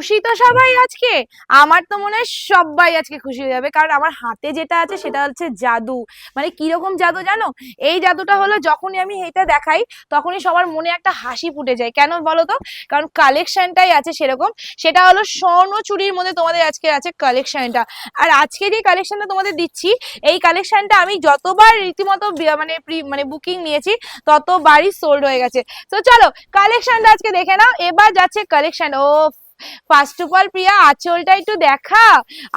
খুশি তো সবাই আজকে। আমার তো মনে হয় সবাই আজকে খুশি হয়ে যাবে, কারণ আমার হাতে যেটা আছে সেটা হচ্ছে জাদু। মানে কীরকম জাদু জানো? এই জাদুটা হলো যখনই আমি এটা দেখাই, তখনই সবার মনে একটা হাসি ফুটে যায়। কেন বলো তো? কারণ কালেকশনটাই আছে সেরকম। সেটা হলো স্বর্ণ চুরির মধ্যে তোমাদের আজকে আছে কালেকশনটা আর আজকে যে কালেকশনটা তোমাদের দিচ্ছি, এই কালেকশনটা আমি যতবার রীতিমতো মানে মানে বুকিং নিয়েছি, ততবারই সোল্ড হয়ে গেছে। তো চলো কালেকশনটা আজকে দেখে নাও। এবার যাচ্ছে কালেকশন ও ফার্স্ট অফ অল প্রিয়া আঁচলটা একটু দেখা।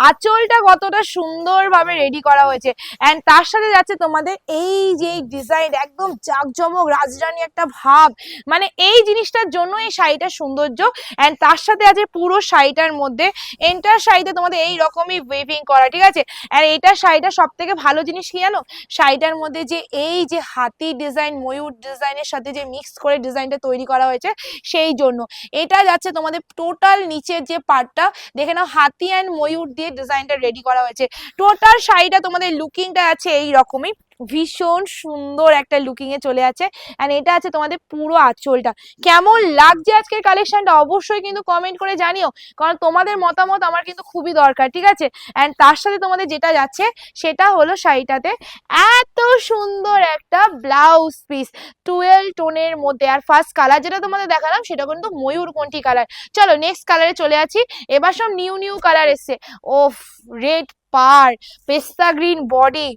আঁচলটা কতটা সুন্দরভাবে রেডি করা হয়েছে। অ্যান্ড তার সাথে যাচ্ছে তোমাদের এই যে ডিজাইন একদম জাঁকজমক রাজরানী একটা ভাব। মানে এই জিনিসটার জন্য এই শাড়িটার সৌন্দর্য। অ্যান্ড তার সাথে আছে পুরো শাড়িটার মধ্যে। এন্টার শাড়িতে তোমাদের এই রকমই ওয়েভিং করা, ঠিক আছে? আর এটা শাড়িটা সব থেকে ভালো জিনিস কি জানো? শাড়িটার মধ্যে যে এই যে হাতি ডিজাইন ময়ূর ডিজাইনের সাথে যে মিক্স করে ডিজাইনটা তৈরি করা হয়েছে, সেই জন্য। এটা যাচ্ছে তোমাদের টোটাল নিচের যে পার্টটা, দেখে নাও, হাতি অ্যান্ড ময়ূর দিয়ে ডিজাইনটা রেডি করা হয়েছে। টোটাল শাড়িটা তোমাদের লুকিংটা আছে এই রকমই ভীষণ সুন্দর একটা লুকিং এ চলে আছে। এন্ড এটা আছে তোমাদের পুরো আঁচলটা। কেমন লাগছে আজকের কালেকশনটা অবশ্যই কিন্তু কমেন্ট করে জানিও। কারণ তোমাদের মতামত আমার কিন্তু খুবই দরকার, ঠিক আছে? এন্ড তার সাথে তোমাদের যেটা যাচ্ছে, সেটা হলো শাড়িটাতে এত সুন্দর একটা ব্লাউজ পিস টুয়েলভ টোনের মধ্যে। আর ফার্স্ট কালার যেটা তোমাদের দেখালাম, সেটা কিন্তু ময়ূরকণ্ঠী কালার চলো নেক্সট কালারে চলে আছি। এবার সব নিউ নিউ কালার এসছে। ওফ রেড পার, পেস্তা গ্রিন বডি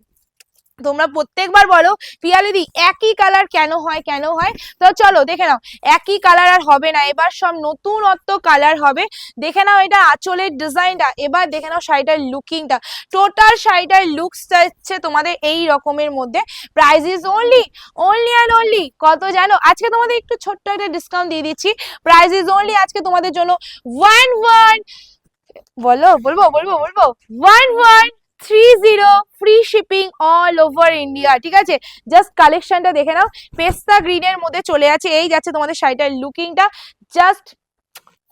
তোমরা প্রত্যেকবার বলো, পিয়ালিদি, একই কালার কেন হয় কেন হয়? তো চলো, দেখে নাও, একই কালার আর হবে না, এবার সব নতুনত্ব কালার হবে। দেখে নাও এটা আঁচলের ডিজাইনটা এবার দেখে নাও শাড়িটার লুকিংটা টোটাল শাড়িটার লুকস হচ্ছে তোমাদের এই রকমের মধ্যে। Price is only only and only কত জানো? আজকে তোমাদের একটু ছোট্ট একটা ডিসকাউন্ট দিয়ে দিচ্ছি। প্রাইস ইজ অনলি আজকে তোমাদের জন্য ওয়ান ওয়ান বলো, বলব বলব বলব one one three zero free shipping all over India ঠিক আছে? জাস্ট দেখে নাও। পেস্তা মধ্যে চলে এই যাচ্ছে তোমাদের শাড়িটার লুকিংটা জাস্ট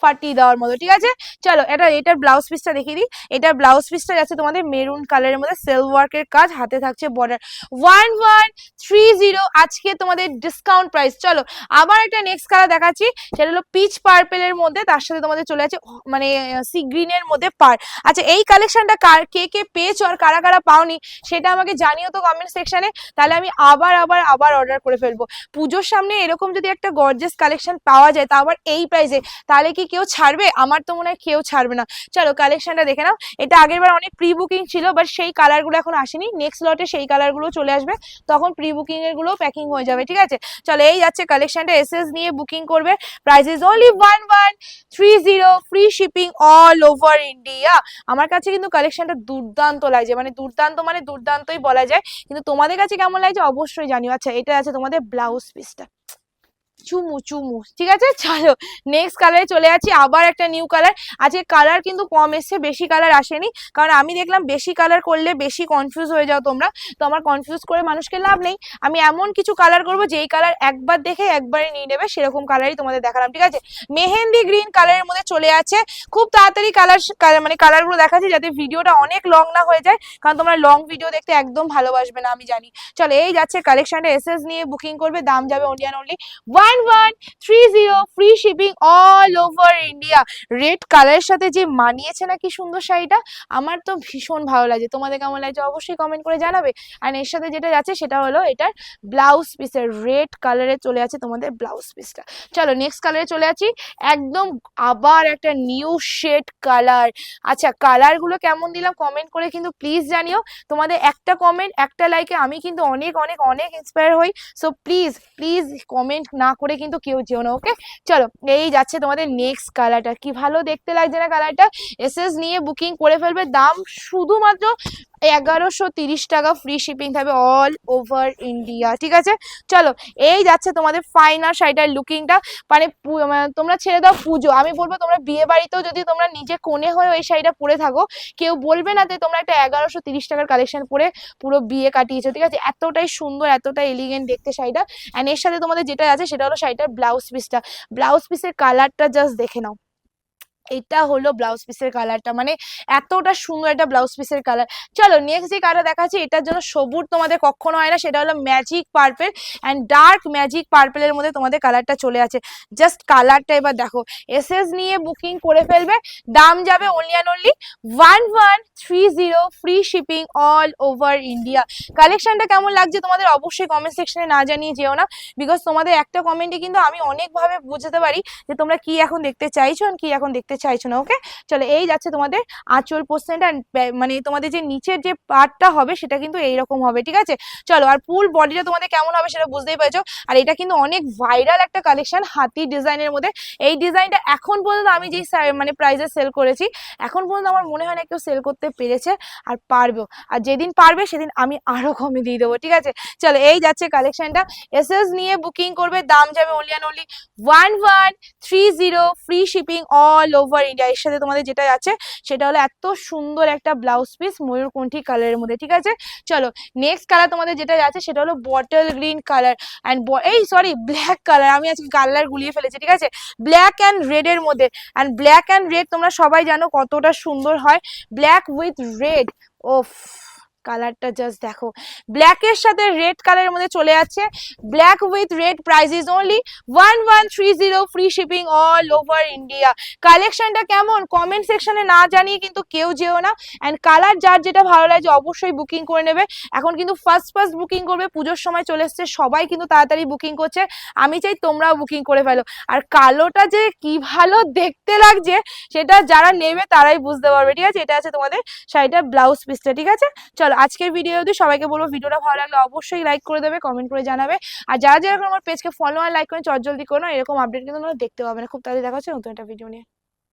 ফাটিয়ে দেওয়ার মতো, ঠিক আছে? চলো, এটা, এটার ব্লাউজ পিসটা দেখিয়ে দিই। এটা ব্লাউজ পিসটা যাচ্ছে তোমাদের মেরুন কালারের মধ্যে সেলফ ওয়ার্কের কাজ, হাতে থাকছে border one one three zero আজকে তোমাদের ডিসকাউন্ট প্রাইস চলো, আবার একটা নেক্সট কালার দেখাচ্ছি, সেটা হলো পিচ পার্পেলের মধ্যে, তার সাথে তোমাদের চলে আছে মানে সি গ্রিনের মধ্যে পার আচ্ছা এই কালেকশনটা কার, কে কে পেয়েছ আর কারা কারা পাওনি, সেটা আমাকে জানিও তো কমেন্ট সেকশনে তাহলে আমি আবার আবার আবার অর্ডার করে ফেলব। পুজোর সামনে এরকম যদি একটা গর্জেস কালেকশন পাওয়া যায়, তা আবার এই প্রাইসে তাহলে কি কেউ ছাড়বে? আমার তো মনে হয় কেউ ছাড়বে না। চলো কালেকশনটা দেখে নাও। এটা আগের বার অনেক প্রি বুকিং ছিল বাট সেই কালারগুলো এখন আসেনি। নেক্সট লটে সেই কালারগুলো চলে আসবে। তখন প্রি বুকিং এরগুলো প্যাকিং হয়ে যাবে, ঠিক আছে? চলো এই যাচ্ছে কালেকশনটা এসএস নিয়ে বুকিং করবে। Price is only one one three zero free shipping all over India আমার কাছে কিন্তু কালেকশনটা দুর্দান্ত লাগছে। মানে দুর্দান্ত মানে দুর্দান্তই বলা যায়। কিন্তু তোমাদের কাছে কেমন লাগছে? অবশ্যই জানিও। আচ্ছা এটা আছে তোমাদের ব্লাউজ পিসটা চুমু চুমু, ঠিক আছে? চলো নেক্সট কালারে চলে যাচ্ছি, আবার একটা নিউ কালার আজকে কালার কিন্তু কম এসছে, বেশি কালার আসেনি। কারণ আমি দেখলাম বেশি কালার করলে বেশি কনফিউজ হয়ে যাও তোমরা। তো আমার কনফিউজ করে মানুষকে লাভ নেই। আমি এমন কিছু কালার করব, যেই কালার একবার দেখে একবারে নিয়ে নেবে, সেরকম কালারই তোমাদের দেখালাম, ঠিক আছে? মেহেন্দি গ্রিন কালারের মধ্যে চলে আছে খুব তাড়াতাড়ি কালার মানে কালারগুলো দেখাচ্ছি, যাতে ভিডিওটা অনেক লং না হয়ে যায়। কারণ তোমরা লং ভিডিও দেখতে একদম ভালোবাসবে না, আমি জানি। চলো, এই যাচ্ছে কালেকশনটা এসএস নিয়ে বুকিং করবে, দাম যাবে only and only one one three zero free shipping all over India red কালারের সাথে যে মানিয়েছে না কি সুন্দর শাড়িটা, আমার তো ভীষণ ভালো লাগছে তোমাদের কেমন লাগছে অবশ্যই কমেন্ট করে জানাবে। আর এর সাথে যেটা যাচ্ছে সেটা হলো এটার ব্লাউজ পিসের রেড কালারে চলে আছে তোমাদের ব্লাউজ পিসটা চলো নেক্সট কালারে চলে আছি একদম আবার একটা নিউ শেড কালার আচ্ছা কালারগুলো কেমন দিলাম কমেন্ট করে কিন্তু প্লিজ জানিও। তোমাদের একটা কমেন্ট একটা লাইকে আমি কিন্তু অনেক অনেক অনেক ইন্সপায়ার হই। সো প্লিজ প্লিজ কমেন্ট না করে কিন্তু কেউ যেও না ওকে চলো, এই যাচ্ছে তোমাদের নেক্সট কালারটা কি ভালো দেখতে লাগছে না কালারটা এসএস নিয়ে বুকিং করে ফেলবে। দাম শুধুমাত্র এগারোশো তিরিশ টাকা ফ্রি শিপিং থাকবে অল ওভার ইন্ডিয়া ঠিক আছে? চলো, এই যাচ্ছে তোমাদের ফাইনাল শাড়িটার লুকিংটা মানে মানে তোমরা ছেড়ে দাও পুজো। আমি বলব তোমরা বিয়ে বাড়িতেও যদি তোমরা নিজে কোণে হয়ে ওই শাড়িটা পরে থাকো, কেউ বলবে না যে তোমরা একটা এগারোশো তিরিশ টাকার কালেকশন পরে পুরো বিয়ে কাটিয়েছো, ঠিক আছে? এতটাই সুন্দর, এতটাই এলিগেন্ট দেখতে শাড়িটা। অ্যান্ড এর সাথে তোমাদের যেটা আছে, সেটা হলো শাড়িটার ব্লাউজ পিসটা ব্লাউজ পিসের কালারটা জাস্ট দেখে নাও। এটা হলো ব্লাউজ পিসের কালারটা। মানে এতটা সুন্দর একটা ব্লাউজ পিসের কালার। চলো নেক্সট যে কালার দেখাচ্ছি, এটার জন্য সবুজ তোমাদের কখনো হয় না, সেটা হলো magic purple and dark magic পার্পেলের মধ্যে তোমাদের কালারটা চলে আছে। জাস্ট কালারটা এবার দেখো এসএস নিয়ে বুকিং করে ফেলবে, দাম যাবে only and only one one three zero free shipping all over India কালেকশনটা কেমন লাগছে তোমাদের অবশ্যই কমেন্ট সেকশনে না জানিয়ে যেও না বিকজ তোমাদের একটা কমেন্টে কিন্তু আমি অনেকভাবে বুঝতে পারি যে তোমরা কি এখন দেখতে চাইছো কি এখন দেখতে চাইছো না ওকে চলো, এই যাচ্ছে তোমাদের আঁচল পোর্শনটা মানে তোমাদের যে নিচের যে পার্টটা হবে, সেটা কিন্তু এইরকম হবে, ঠিক আছে? চলো, আর ফুল বডিটা তোমাদের কেমন হবে সেটা বুঝতেই পারছ? আর এটা কিন্তু অনেক ভাইরাল একটা কালেকশন হাতি ডিজাইনের মধ্যে। এই ডিজাইনটা এখন পর্যন্ত আমি যেই মানে প্রাইসে সেল করেছি, এখন পর্যন্ত আমার মনে হয় না কেউ সেল করতে পেরেছে আর পারবেও আর যেদিন পারবে, সেদিন আমি আরও কমে দিয়ে দেবো, ঠিক আছে? চলো, এই যাচ্ছে কালেকশনটা এসএস নিয়ে বুকিং করবে, দাম যাবে only and only one one three zero free shipping all over India এর সাথে তোমাদের যেটা আছে, সেটা হলো এত সুন্দর একটা ব্লাউজ পিস ময়ূরকণ্ঠী কালারের মধ্যে, ঠিক আছে? চলো নেক্সট কালার তোমাদের যেটা আছে, সেটা হলো বটল গ্রিন কালার অ্যান্ড এই সরি ব্ল্যাক কালার আমি আজকে কালার গুলিয়ে ফেলেছি, ঠিক আছে? ব্ল্যাক অ্যান্ড রেড এর মধ্যে অ্যান্ড ব্ল্যাক অ্যান্ড রেড তোমরা সবাই জানো কতটা সুন্দর হয়। ব্ল্যাক উইথ রেড ওফ। কালারটা জাস্ট দেখো। ব্ল্যাকের সাথে রেড কালারের মধ্যে চলে যাচ্ছে। Black with red price is only one one three zero free shipping all over India কালেকশনটা কেমন? কমেন্ট সেকশনে না জানিয়ে কিন্তু কেউ যেও না। অ্যান্ড কালার যার যেটা ভালো লাগে অবশ্যই বুকিং করে নেবে। এখন কিন্তু ফার্স্ট ফার্স্ট বুকিং করবে। পুজোর সময় চলে এসছে। সবাই কিন্তু তাড়াতাড়ি বুকিং করছে। আমি চাই তোমরাও বুকিং করে ফেলো। আর কালোটা যে কি ভালো দেখতে লাগছে, সেটা যারা নেবে তারাই বুঝতে পারবে। ঠিক আছে? এটা আছে তোমাদের শাড়িটার ব্লাউজ পিসটা ঠিক আছে? চলো আজকের ভিডিও যদি সবাইকে বলব ভিডিওটা ভালো লাগলে অবশ্যই লাইক করে দেবে কমেন্ট করে জানাবে। আর যারা যারা আমার পেজকে ফলো আর লাইক করে চট জলদি করো এরকম আপডেট কিন্তু দেখতে না। খুব তাড়াতাড়ি দেখা হচ্ছে নতুন একটা ভিডিও নিয়ে।